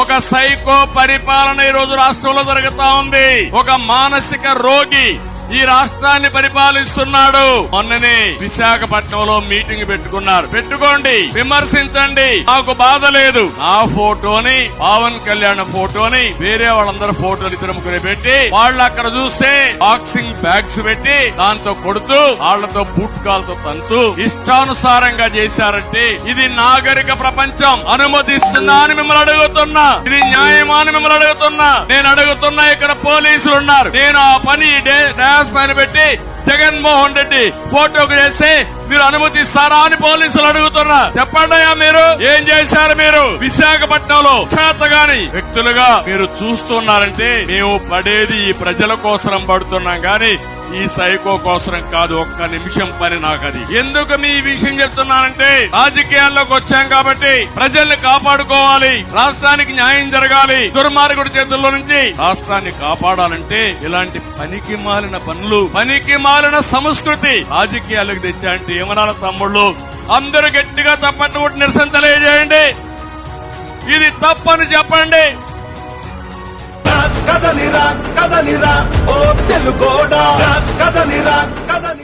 ఒక సైకో పరిపాలన ఈ రోజు రాష్ట్రంలో జరుగుతా ఉంది. ఒక మానసిక రోగి ఈ రాష్ట్రాన్ని పరిపాలిస్తున్నాడు. మొన్ననే విశాఖపట్నంలో మీటింగ్ పెట్టుకున్నారు. పెట్టుకోండి విమర్శించండి. నాకు బాధ లేదు. నా ఫోటోని పవన్ కళ్యాణ్ ఫోటోని వేరే వాళ్ళందరూ ఫోటోలు ఇద్దరు ముగ్గురు పెట్టి వాళ్ళు అక్కడ చూస్తే బాక్సింగ్ బ్యాగ్స్ పెట్టి దాంతో కొడుతూ వాళ్ళతో బూట్ కాల్తో తంతు ఇష్టానుసారంగా చేశారంటే ఇది నాగరిక ప్రపంచం. అనుమతిస్తుందా అని మిమ్మల్ని అడుగుతున్నా. ఇది న్యాయమా అని మిమ్మల్ని అడుగుతున్నా. నేను అడుగుతున్నా ఇక్కడ పోలీసులు ఉన్నారు. నేను ఆ పని డే- పైన పెట్టి జగన్మోహన్ రెడ్డి ఫోటోకు చేస్తే మీరు అనుమతిస్తారా అని పోలీసులు అడుగుతున్నా. చెప్పండియా మీరు. ఏం చేశారు మీరు? విశాఖపట్నంలో చేతగాని వ్యక్తులుగా మీరు చూస్తున్నారంటే మేము పడేది ఈ ప్రజల కోసం పడుతున్నాం. గాని ఈ సైకో కోసరం కాదు ఒక్క నిమిషం పని నాకు అది. ఎందుకు మీ విషయం చెప్తున్నానంటే రాజకీయాల్లోకి వచ్చాం కాబట్టి ప్రజల్ని కాపాడుకోవాలి రాష్ట్రానికి న్యాయం జరగాలి దుర్మార్గుడి చేతుల్లో నుంచి రాష్ట్రాన్ని కాపాడాలంటే ఇలాంటి పనికి మాలిన పనులు పనికి మాలిన సంస్కృతి రాజకీయాలకు తెచ్చా అంటే ఏమనాల తమ్ముళ్ళు? అందరూ గట్టిగా తప్పట్టు కొట్టి నిరసన తెలియజేయండి. ఇది తప్పని చెప్పండి. కదలిరా కదలిరా తెలుగోడా కదలిరా.